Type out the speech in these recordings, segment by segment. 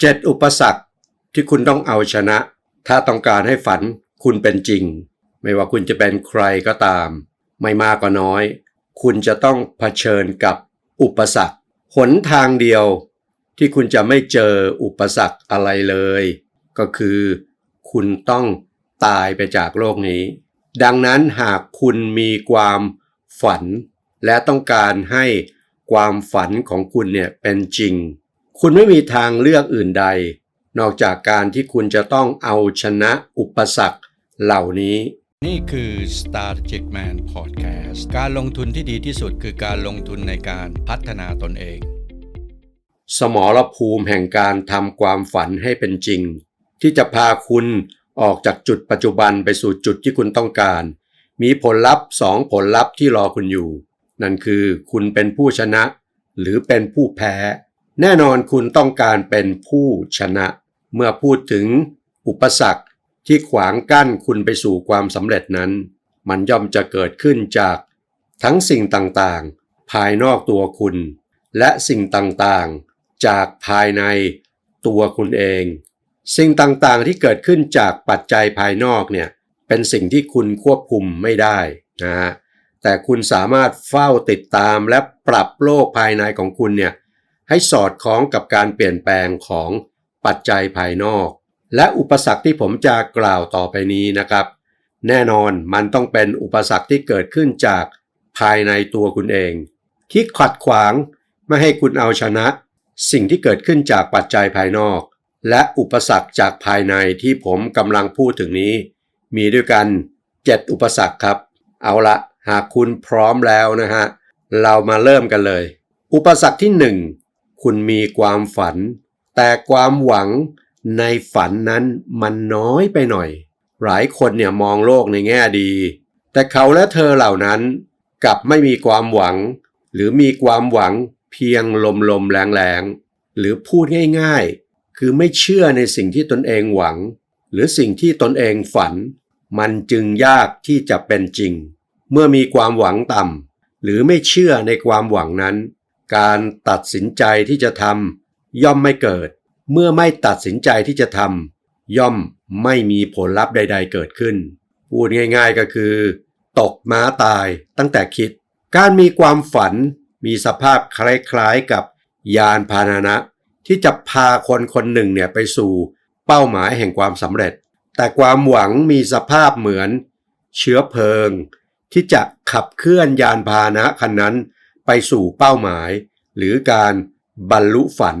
เจ็ดอุปสรรคที่คุณต้องเอาชนะ ถ้าต้องการให้ฝันคุณเป็นจริง ไม่ว่าคุณจะเป็นใครก็ตาม ไม่มากก็น้อย คุณจะต้องเผชิญกับอุปสรรคหนทางเดียวที่คุณจะไม่เจออุปสรรคอะไรเลย ก็คือ คุณต้องตายไปจากโลกนี้ ดังนั้นหากคุณมีความฝัน และต้องการให้ความฝันของคุณเนี่ยเป็นจริง คุณไม่มีทางเลือกอื่นใด นอกจากการที่คุณจะต้องเอาชนะอุปสรรคเหล่านี้ นี่คือ Strategic Man Podcast การลงทุนที่ดีที่สุดคือการลงทุนในการพัฒนาตนเอง สมรภูมิแห่งการทำความฝันให้เป็นจริง ที่จะพาคุณออกจากจุดปัจจุบันไปสู่จุดที่คุณต้องการ มีผลลัพธ์สองผลลัพธ์ที่รอคุณอยู่ นั่นคือคุณเป็นผู้ชนะ หรือเป็นผู้แพ้ แน่นอนคุณต้องการเป็นผู้ชนะ เมื่อพูดถึงอุปสรรคที่ขวางกั้นคุณไปสู่ความสำเร็จนั้น มันย่อมจะเกิดขึ้นจาก ทั้งสิ่งต่างๆ ภายนอกตัวคุณ และสิ่งต่างๆ จากภายในตัวคุณเอง สิ่งต่างๆที่เกิดขึ้นจากปัจจัยภายนอกเนี่ยเป็นสิ่งที่คุณควบคุมไม่ได้นะฮะแต่คุณสามารถเฝ้าติดตามและปรับโลกภายในของคุณเนี่ย ให้สอดคล้องกับการเปลี่ยนแปลงของปัจจัยภายนอก และอุปสรรคที่ผมจะกล่าวต่อไปนี้นะครับ แน่นอนมันต้องเป็นอุปสรรคที่เกิดขึ้นจากภายในตัวคุณเองที่ขัดขวางไม่ให้คุณเอาชนะ สิ่งที่เกิดขึ้นจากปัจจัยภายนอก และอุปสรรคจากภายในที่ผมกำลังพูดถึงนี้ มีด้วยกัน 7 อุปสรรคครับ เอาละหากคุณพร้อมแล้วนะฮะเรามาเริ่มกันเลย อุปสรรคที่ 1 คุณมีความฝัน แต่ความหวังในฝันนั้นมันน้อยไปหน่อย หลายคนเนี่ยมองโลกในแง่ดี แต่เขาและเธอเหล่านั้นกลับไม่มีความหวัง หรือมีความหวังเพียงลมลมๆแรงแรงๆหรือพูดง่ายๆ คือไม่เชื่อในสิ่งที่ตนเองหวัง หรือสิ่งที่ตนเองฝัน มันจึงยากที่จะเป็นจริง เมื่อมีความหวังต่ำหรือไม่เชื่อในความหวังนั้น การตัดสินใจที่จะทำย่อมไม่เกิด เมื่อไม่ตัดสินใจที่จะทำย่อมไม่มีผลลัพธ์ใด ๆ เกิดขึ้น พูดง่าย ๆก็คือ ตกม้าตายตั้งแต่คิด การมีความฝันมีสภาพคล้ายๆกับยานพาหนะ ที่จะพาคนคนหนึ่งเนี่ยไปสู่เป้าหมายแห่งความสำเร็จ แต่ความหวังมีสภาพเหมือน เชื้อเพลิง ที่จะขับเคลื่อนยานพาหนะคันนั้น ไปสู่เป้าหมาย หรือการบรรลุฝัน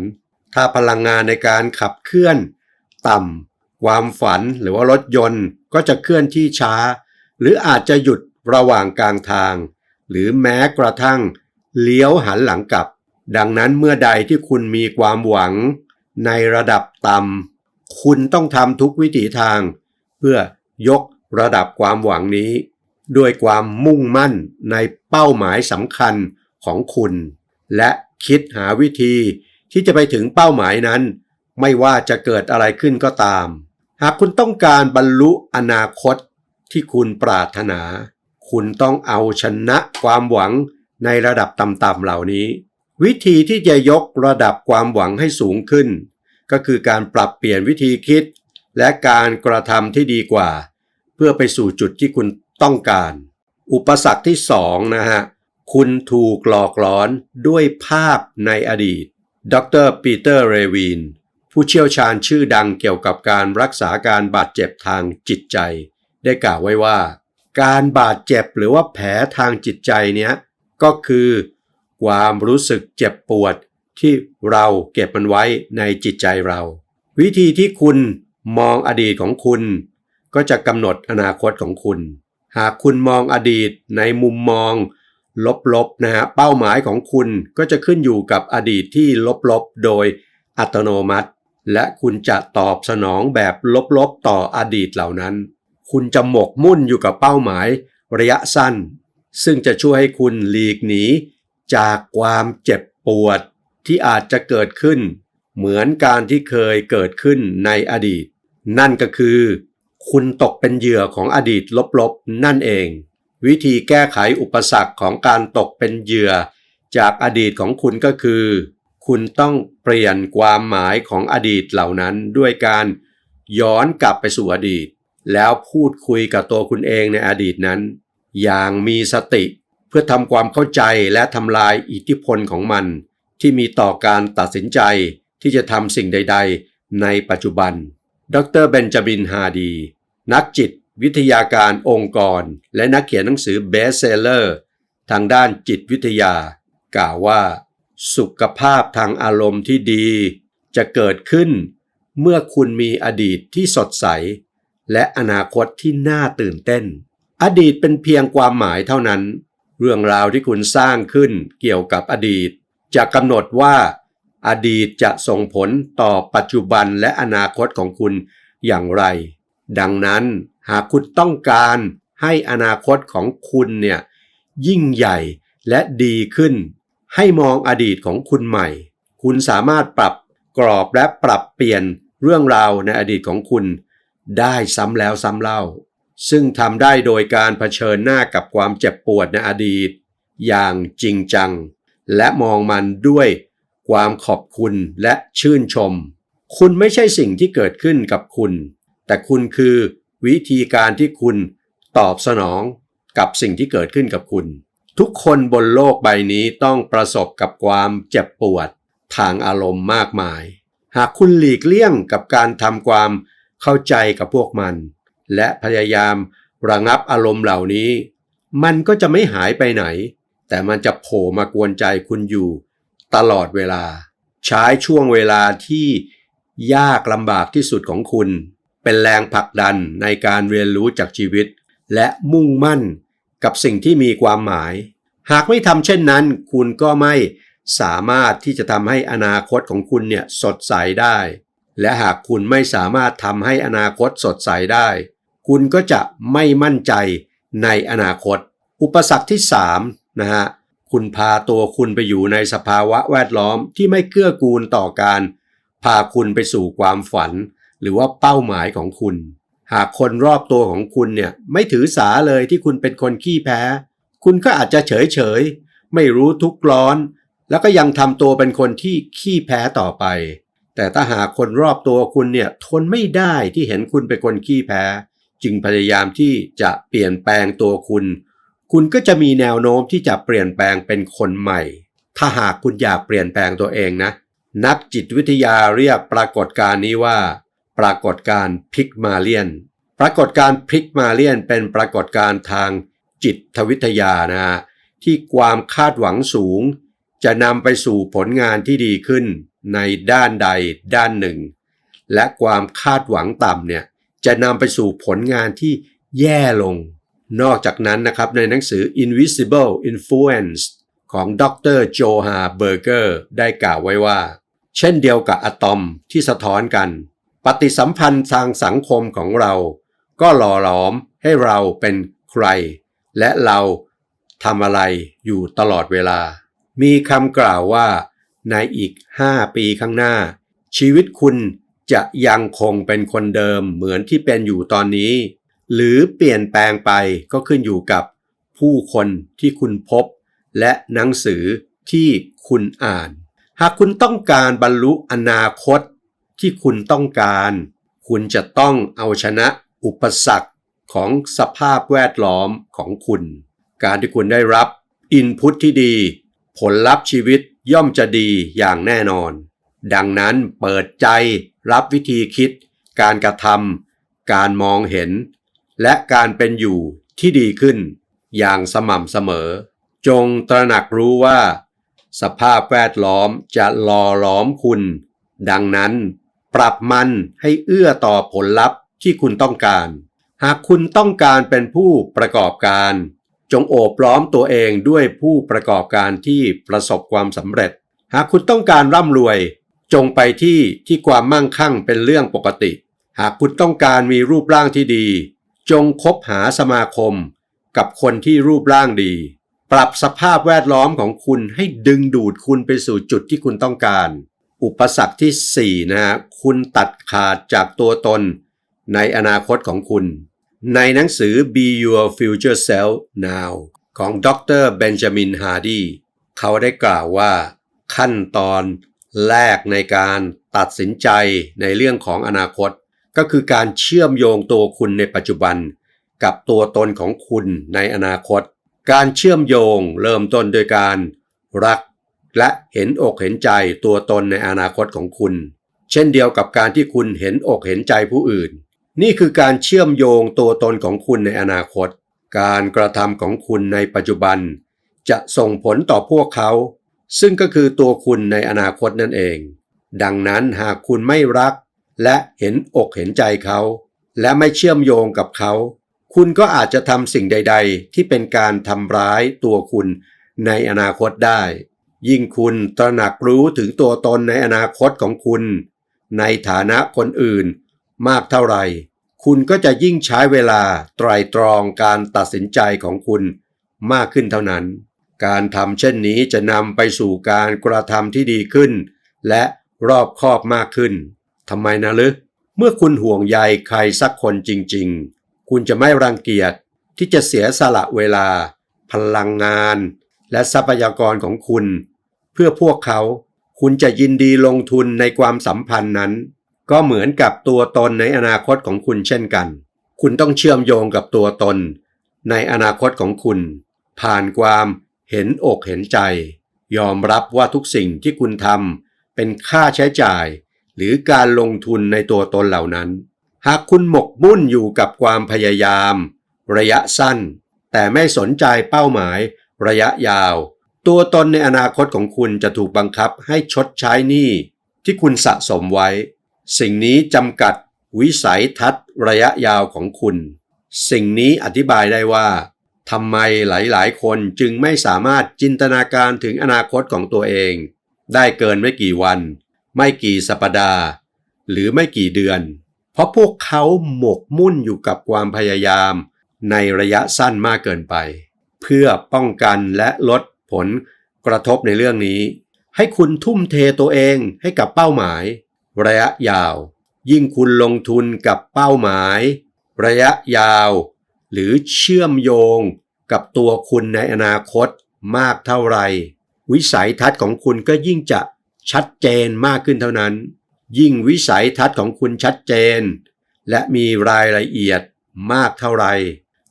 ถ้าพลังงานในการขับเคลื่อน ต่ำความฝันหรือว่ารถยนต์ก็จะเคลื่อนที่ช้า หรืออาจจะหยุดระหว่างกลางทาง หรือแม้กระทั่งเลี้ยวหันหลังกลับ ดังนั้นเมื่อใดที่คุณมีความหวัง ในระดับต่ำคุณต้องทำทุกวิถีทาง เพื่อยกระดับความหวังนี้ ด้วยความมุ่งมั่นในเป้าหมายสำคัญ ของคุณ และคิดหาวิธีที่จะไปถึงเป้าหมายนั้น ไม่ว่าจะเกิดอะไรขึ้นก็ตาม หากคุณต้องการบรรลุอนาคตที่คุณปรารถนา คุณต้องเอาชนะความหวังในระดับต่ำๆเหล่านี้ วิธีที่จะยกระดับความหวังให้สูงขึ้น ก็คือการปรับเปลี่ยนวิธีคิด และการกระทำที่ดีกว่า เพื่อไปสู่จุดที่คุณต้องการ อุปสรรคที่สองนะฮะ คุณถูกหลอกหลอนด้วยภาพในอดีต ดรปีเตอร์เรวีนผู้เชี่ยวชาญชื่อดังเกี่ยวกับการรักษาการบาดเจ็บทางจิตใจ ได้กล่าวไว้ว่า การบาดเจ็บหรือว่าแผลทางจิตใจเนี้ยก็คือ ความรู้สึกเจ็บปวดที่เราเก็บมันไว้ในจิตใจเรา วิธีที่คุณมองอดีตของคุณ ก็จะกำหนดอนาคตของคุณ หากคุณมองอดีตในมุมมอง ลบๆนะฮะเป้าหมายของคุณก็จะขึ้นอยู่กับอดีตที่ลบๆ โดยอัตโนมัติ และคุณจะตอบสนองแบบลบๆต่ออดีตเหล่านั้น คุณจะหมกมุ่นอยู่กับเป้าหมายระยะสั้น ซึ่งจะช่วยให้คุณหลีกหนี จากความเจ็บปวดที่อาจจะเกิดขึ้น เหมือนการที่เคยเกิดขึ้นในอดีต นั่นก็คือ คุณตกเป็นเหยื่อของอดีตลบๆ นั่นเอง วิธีแก้ไขอุปสรรคของการตกเป็นเหยื่อ จากอดีตของคุณก็คือ คุณต้องปปลี่ยนความหมายของอดีตเหล่านั้นด้วยการย้อนกลับไปสู่อดีต แล้วพูดคุยกับตัวคุณเองในอดีตนั้น อย่างมีสติเพื่อทำความเข้าใจและทำลายอิทธิพลของมัน ที่มีต่อการตัดสินใจที่จะทำสิ่งใด ๆ ในปัจจุบัน ดรเบนจามินฮาดี นักจิต วิทยาการองค์กร และนักเขียนหนังสือเบสเซลเลอร์ทางด้านจิตวิทยา กล่าวว่า สุขภาพทางอารมณ์ที่ดี จะเกิดขึ้น เมื่อคุณมีอดีตที่สดใส และอนาคตที่น่าตื่นเต้น อดีตเป็นเพียงความหมายเท่านั้น เรื่องราวที่คุณสร้างขึ้นเกี่ยวกับอดีต จะกำหนดว่า อดีตจะส่งผลต่อปัจจุบันและอนาคตของคุณอย่างไร ดังนั้น หากคุณต้องการให้อนาคตของคุณเนี่ยยิ่งใหญ่และดีขึ้น ให้มองอดีตของคุณใหม่ คุณสามารถปรับกรอบและปรับเปลี่ยนเรื่องราวในอดีตของคุณ ได้ซ้ำแล้วซ้ำเล่า ซึ่งทำได้โดยการเผชิญหน้ากับความเจ็บปวดในอดีต อย่างจริงจัง และมองมันด้วยความขอบคุณและชื่นชม คุณไม่ใช่สิ่งที่เกิดขึ้นกับคุณ แต่คุณคือ วิธีการที่คุณตอบสนองกับสิ่งที่เกิดขึ้นกับคุณ ทุกคนบนโลกใบนี้ต้องประสบกับความเจ็บปวดทางอารมณ์มากมาย หากคุณหลีกเลี่ยงกับการทำความเข้าใจกับพวกมัน และพยายามระงับอารมณ์เหล่านี้ มันก็จะไม่หายไปไหน แต่มันจะโผล่มากวนใจคุณอยู่ ตลอดเวลา ใช้ช่วงเวลาที่ยากลำบากที่สุดของคุณ เป็นแรงผลักดันในการเรียนรู้จากชีวิต และมุ่งมั่นกับสิ่งที่มีความหมาย หากไม่ทำเช่นนั้น คุณก็ไม่สามารถที่จะทำให้อนาคตของคุณเนี่ยสดใสได้ และหากคุณไม่สามารถทำให้อนาคตสดใสได้ คุณก็จะไม่มั่นใจในอนาคต อุปสรรคที่3นะฮะคุณพาตัวคุณไปอยู่ในสภาวะแวดล้อมที่ไม่เกื้อกูลต่อการ พาคุณไปสู่ความฝัน หรือว่าเป้าหมายของคุณ หากคนรอบตัวของคุณเนี่ยไม่ถือสาเลยที่คุณเป็นคนขี้แพ้ คุณก็อาจจะเฉยเฉยไม่รู้ทุกข์ร้อน แล้วก็ยังทำตัวเป็นคนที่ขี้แพ้ต่อไป แต่ถ้าหากคนรอบตัวคุณเนี่ยทนไม่ได้ที่เห็นคุณเป็นคนขี้แพ้ จึงพยายามที่จะเปลี่ยนแปลงตัวคุณ คุณก็จะมีแนวโน้มที่จะเปลี่ยนแปลงเป็นคนใหม่ ถ้าหากคุณอยากเปลี่ยนแปลงตัวเองนะ นักจิตวิทยาเรียกปรากฏการณ์นี้ว่า ปรากฏการพิกมาเลียน ปรากฏการพิกมาเลียนเป็นปรากฏการทางจิตวิทยานะฮะที่ความคาดหวังสูง จะนำไปสู่ผลงานที่ดีขึ้นในด้านใดด้านหนึ่ง และความคาดหวังต่ำเนี่ยจะนำไปสู่ผลงานที่แย่ลง นอกจากนั้นนะครับในหนังสือ Invisible Influence ของดรโจฮาเบอร์เกอร์ได้กล่าวไว้ว่า เช่นเดียวกับอะตอมที่สะท้อนกัน ปฏิสัมพันธ์ทางสังคมของเรา ก็หล่อหลอมให้เราเป็นใคร และเราทำอะไรอยู่ตลอดเวลา มีคำกล่าวว่า ในอีก 5 ปีข้างหน้า ชีวิตคุณจะยังคงเป็นคนเดิมเหมือนที่เป็นอยู่ตอนนี้ หรือเปลี่ยนแปลงไปก็ขึ้นอยู่กับผู้คนที่คุณพบ และหนังสือที่คุณอ่าน หากคุณต้องการบรรลุอนาคต ที่คุณต้องการ คุณจะต้องเอาชนะอุปสรรคของสภาพแวดล้อมของคุณ การที่คุณได้รับอินพุตที่ดี ผลลัพธ์ชีวิตย่อมจะดีอย่างแน่นอน ดังนั้นเปิดใจรับวิธีคิด การกระทำการมองเห็น และการเป็นอยู่ที่ดีขึ้น อย่างสม่ำเสมอ จงตระหนักรู้ว่า สภาพแวดล้อมจะหล่อหลอมคุณ ดังนั้น ปรับมันให้เอื้อต่อผลลัพธ์ที่คุณต้องการ หากคุณต้องการเป็นผู้ประกอบการ จงโอบล้อมตัวเองด้วยผู้ประกอบการที่ประสบความสำเร็จ หากคุณต้องการร่ำรวย จงไปที่ที่ความมั่งคั่งเป็นเรื่องปกติ หากคุณต้องการมีรูปร่างที่ดี จงคบหาสมาคม กับคนที่รูปร่างดี ปรับสภาพแวดล้อมของคุณให้ดึงดูดคุณไปสู่จุดที่คุณต้องการ อุปสรรคที่ 4 นะฮะคุณตัดขาดจากตัวตนในอนาคตของคุณ ในหนังสือ Be Your Future Self Now ของดรเบนจามินฮาร์ดีเขาได้กล่าวว่า ขั้นตอนแรกในการตัดสินใจในเรื่องของอนาคต ก็คือการเชื่อมโยงตัวคุณในปัจจุบัน กับตัวตนของคุณในอนาคต การเชื่อมโยงเริ่มต้นโดยการรัก และเห็นอกเห็นใจตัวตนในอนาคตของคุณ เช่นเดียวกับการที่คุณเห็นอกเห็นใจผู้อื่น นี่คือการเชื่อมโยงตัวตนของคุณในอนาคต การกระทำของคุณในปัจจุบัน จะส่งผลต่อพวกเขา ซึ่งก็คือตัวคุณในอนาคตนั่นเอง ดังนั้นหากคุณไม่รัก และเห็นอกเห็นใจเขา และไม่เชื่อมโยงกับเขา คุณก็อาจจะทำสิ่งใด ๆ ที่เป็นการทำร้ายตัวคุณในอนาคตได้ ยิ่งคุณตระหนักรู้ถึงตัวตนในอนาคตของคุณ ในฐานะคนอื่น มากเท่าไหร่ คุณก็จะยิ่งใช้เวลาไตรตรองการตัดสินใจของคุณมากขึ้นเท่านั้น การทำเช่นนี้จะนำไปสู่การกระทำที่ดีขึ้น และรอบคอบมากขึ้นทำไมนะลึกเมื่อคุณห่วงใยใครสักคนจริง ๆ คุณจะไม่รังเกียจที่จะเสียสละเวลา พลังงาน และทรัพยากรของคุณ เพื่อพวกเขาคุณจะยินดีลงทุนในความสัมพันธ์นั้น ก็เหมือนกับตัวตนในอนาคตของคุณเช่นกัน คุณต้องเชื่อมโยงกับตัวตน ในอนาคตของคุณ ผ่านความเห็นอกเห็นใจ ยอมรับว่าทุกสิ่งที่คุณทำเป็นค่าใช้จ่าย หรือการลงทุนในตัวตนเหล่านั้น หากคุณหมกมุ่นอยู่กับความพยายาม ระยะสั้น แต่ไม่สนใจเป้าหมาย ระยะยาว ตัวตนในอนาคตของคุณจะถูกบังคับให้ชดใช้หนี้ที่คุณสะสมไว้ สิ่งนี้จำกัดวิสัยทัศน์ระยะยาวของคุณ สิ่งนี้อธิบายได้ว่าทำไมหลายๆ คนจึงไม่สามารถจินตนาการถึงอนาคตของตัวเอง ได้เกินไม่กี่วัน ไม่กี่สัปดาห์ หรือไม่กี่เดือน เพราะพวกเขาหมกมุ่นอยู่กับความพยายาม ในระยะสั้นมากเกินไป เพื่อป้องกันและลดผลกระทบในเรื่องนี้ ให้คุณทุ่มเทตัวเองให้กับเป้าหมาย ระยะยาว ยิ่งคุณลงทุนกับเป้าหมาย ระยะยาว หรือเชื่อมโยงกับตัวคุณในอนาคตมากเท่าไหร่วิสัยทัศน์ของคุณก็ยิ่งจะชัดเจนมากขึ้นเท่านั้น ยิ่งวิสัยทัศน์ของคุณชัดเจน และมีรายละเอียดมากเท่าไหร่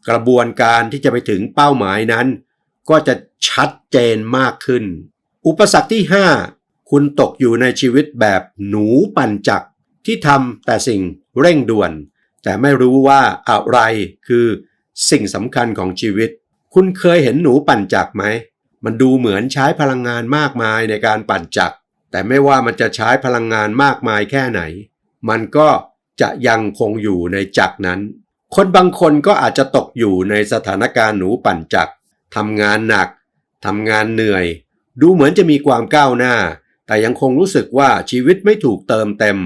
กระบวนการที่จะไปถึงเป้าหมายนั้น ก็จะชัดเจนมากขึ้น อุปสรรคที่ 5 คุณตกอยู่ในชีวิตแบบหนูปั่นจักรที่ทำแต่สิ่งเร่งด่วน แต่ไม่รู้ว่าอะไรคือสิ่งสำคัญของชีวิต คุณเคยเห็นหนูปั่นจักรไหม มันดูเหมือนใช้พลังงานมากมายในการปั่นจักรแต่ไม่ว่ามันจะใช้พลังงานมากมายแค่ไหน มันก็จะยังคงอยู่ในจักรนั้น คนบางคนก็อาจจะตกอยู่ในสถานการณ์หนูปั่นจักรทำงานหนักทำงานเหนื่อย ดูเหมือนจะมีความก้าวหน้า แต่ยังคงรู้สึกว่าชีวิตไม่ถูกเติมเต็ม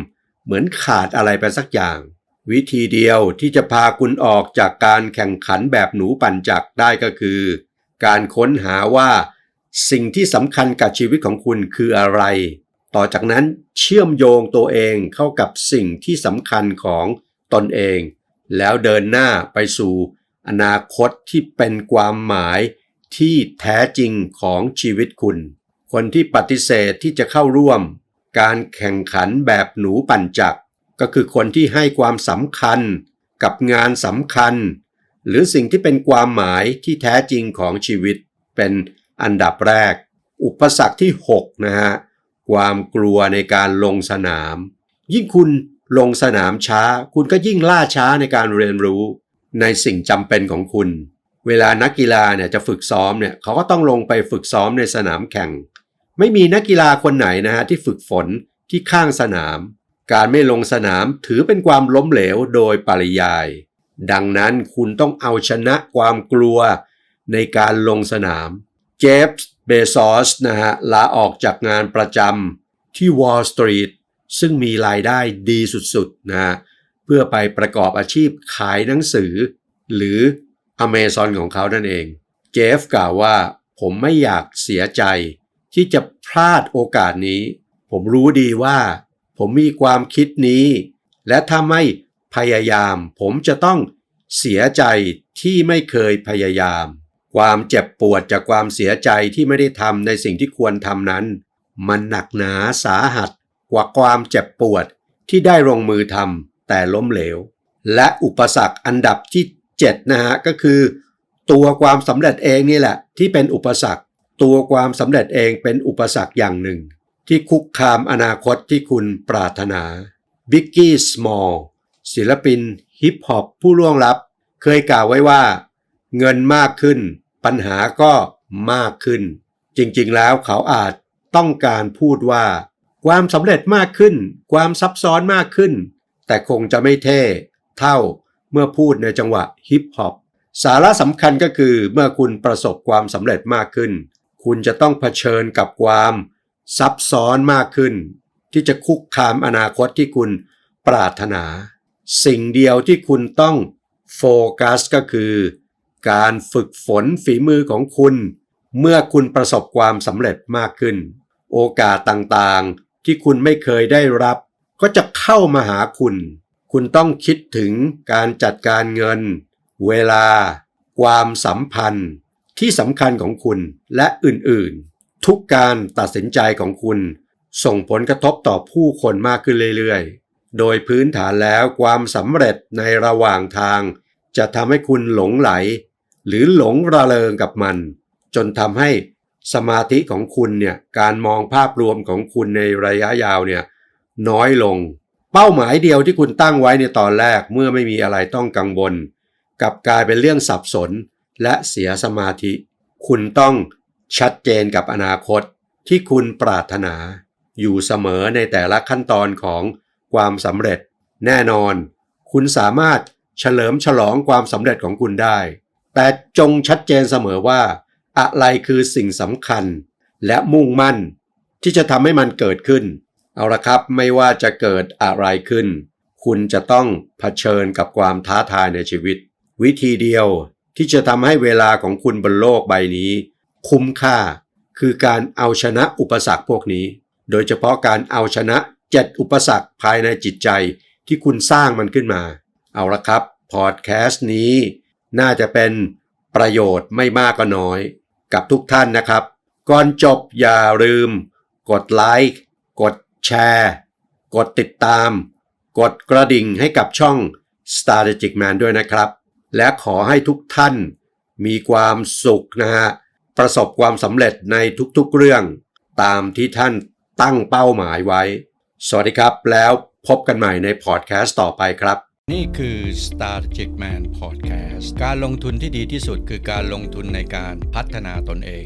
เหมือนขาดอะไรไปสักอย่าง วิธีเดียวที่จะพาคุณออกจากการแข่งขันแบบหนูปั่นจักรได้ก็คือ การค้นหาว่า สิ่งที่สำคัญกับชีวิตของคุณคืออะไร ต่อจากนั้นเชื่อมโยงตัวเองเข้ากับสิ่งที่สำคัญของตนเอง แล้วเดินหน้าไปสู่อนาคตที่เป็นความหมายที่แท้จริงของชีวิตคุณ คนที่ปฏิเสธที่จะเข้าร่วม การแข่งขันแบบหนูปั่นจักร ก็คือคนที่ให้ความสำคัญกับงานสำคัญ หรือสิ่งที่เป็นความหมายที่แท้จริงของชีวิต เป็นอันดับแรก อุปสรรคที่ 6 นะฮะ ความกลัวในการลงสนาม ยิ่งคุณ ลงสนามช้า คุณก็ยิ่งล่าช้าในการเรียนรู้ ในสิ่งจำเป็นของคุณ เวลานักกีฬาเนี่ยจะฝึกซ้อมเนี่ยเขาก็ต้องลงไปฝึกซ้อมในสนามแข่ง ไม่มีนักกีฬาคนไหนนะฮะที่ฝึกฝนที่ข้างสนาม การไม่ลงสนามถือเป็นความล้มเหลวโดยปริยาย ดังนั้นคุณต้องเอาชนะความกลัวในการลงสนาม เจฟส์ เบซอสนะฮะลาออกจากงานประจำที่ Wall Street ซึ่งมีรายได้ดีสุดๆนะฮะเพื่อไปประกอบอาชีพขายหนังสือ หรือ Amazon ของเขานั่นเอง เจฟกล่าวว่า ผมไม่อยากเสียใจ ที่จะพลาดโอกาสนี้ ผมรู้ดีว่า ผมมีความคิดนี้ และถ้าไม่พยายาม ผมจะต้องเสียใจที่ไม่เคยพยายาม ความเจ็บปวดจากความเสียใจที่ไม่ได้ทำในสิ่งที่ควรทำนั้น มันหนักหนาสาหัส กว่าความเจ็บปวดที่ได้ลงมือทำแต่ล้มเหลว และอุปสรรคอันดับที่ 7 นะฮะก็คือ ตัวความสำเร็จเองนี่แหละ ที่เป็นอุปสรรค ตัวความสำเร็จเองเป็นอุปสรรคอย่างหนึ่ง ที่คุกคามอนาคตที่คุณปรารถนาบิกกี้สมอลศิลปินฮิปฮอปผู้ล่วงลับ เคยกล่าวไว้ว่า เงินมากขึ้น ปัญหาก็มากขึ้น จริงๆแล้วเขาอาจต้องการพูดว่า ความสำเร็จมากขึ้น ความซับซ้อนมากขึ้น แต่คงจะไม่เท่ เท่าเมื่อพูดในจังหวะฮิปฮอปสาระสำคัญก็คือเมื่อคุณประสบความสำเร็จมากขึ้น คุณจะต้องเผชิญกับความซับซ้อนมากขึ้น ที่จะคุกคามอนาคตที่คุณปรารถนา สิ่งเดียวที่คุณต้องโฟกัสก็คือ การฝึกฝนฝีมือของคุณ เมื่อคุณประสบความสำเร็จมากขึ้น โอกาสต่างๆ ที่คุณไม่เคยได้รับ ก็จะเข้ามาหาคุณ คุณต้องคิดถึงการจัดการเงิน เวลา ความสัมพันธ์ ที่สำคัญของคุณและอื่นๆ ทุกการตัดสินใจของคุณ ส่งผลกระทบต่อผู้คนมากขึ้นเรื่อยๆ โดยพื้นฐานแล้วความสำเร็จในระหว่างทาง จะทำให้คุณหลงไหล หรือหลงระเริงกับมัน จนทำให้ สมาธิของคุณเนี่ยการมองภาพรวมของคุณในระยะยาวเนี่ยน้อยลง เป้าหมายเดียวที่คุณตั้งไว้ในตอนแรกเมื่อไม่มีอะไรต้องกังวลกลับกลายเป็นเรื่องสับสนและเสียสมาธิ คุณต้องชัดเจนกับอนาคตที่คุณปรารถนา อยู่เสมอในแต่ละขั้นตอนของความสำเร็จ แน่นอน คุณสามารถเฉลิมฉลองความสำเร็จของคุณได้ แต่จงชัดเจนเสมอว่า อะไรคือสิ่งสำคัญ และมุ่งมั่น ที่จะทำให้มันเกิดขึ้น เอาละครับไม่ว่าจะเกิดอะไรขึ้น คุณจะต้องเผชิญกับความท้าทายในชีวิต วิธีเดียวที่จะทำให้เวลาของคุณบนโลกใบนี้ คุ้มค่า คือการเอาชนะอุปสรรคพวกนี้ โดยเฉพาะการเอาชนะเจ็ดอุปสรรคภายในจิตใจที่คุณสร้างมันขึ้นมา เอาละครับ พอดแคสต์นี้ น่าจะเป็นประโยชน์ไม่มากก็น้อย กับทุกท่านนะครับ ก่อนจบอย่าลืม กดไลค์กดแชร์ กดติดตาม กดกระดิ่งให้กับช่อง Strategic Man ด้วยนะครับ และขอให้ทุกท่านมีความสุขนะฮะ ประสบความสำเร็จในทุกๆเรื่อง ตามที่ท่านตั้งเป้าหมายไว้ สวัสดีครับแล้วพบกันใหม่ในพอดแคสต์ต่อไปครับ นี่คือ Strategic Man Podcast การลงทุนที่ดีที่สุดคือการลงทุนในการพัฒนาตนเอง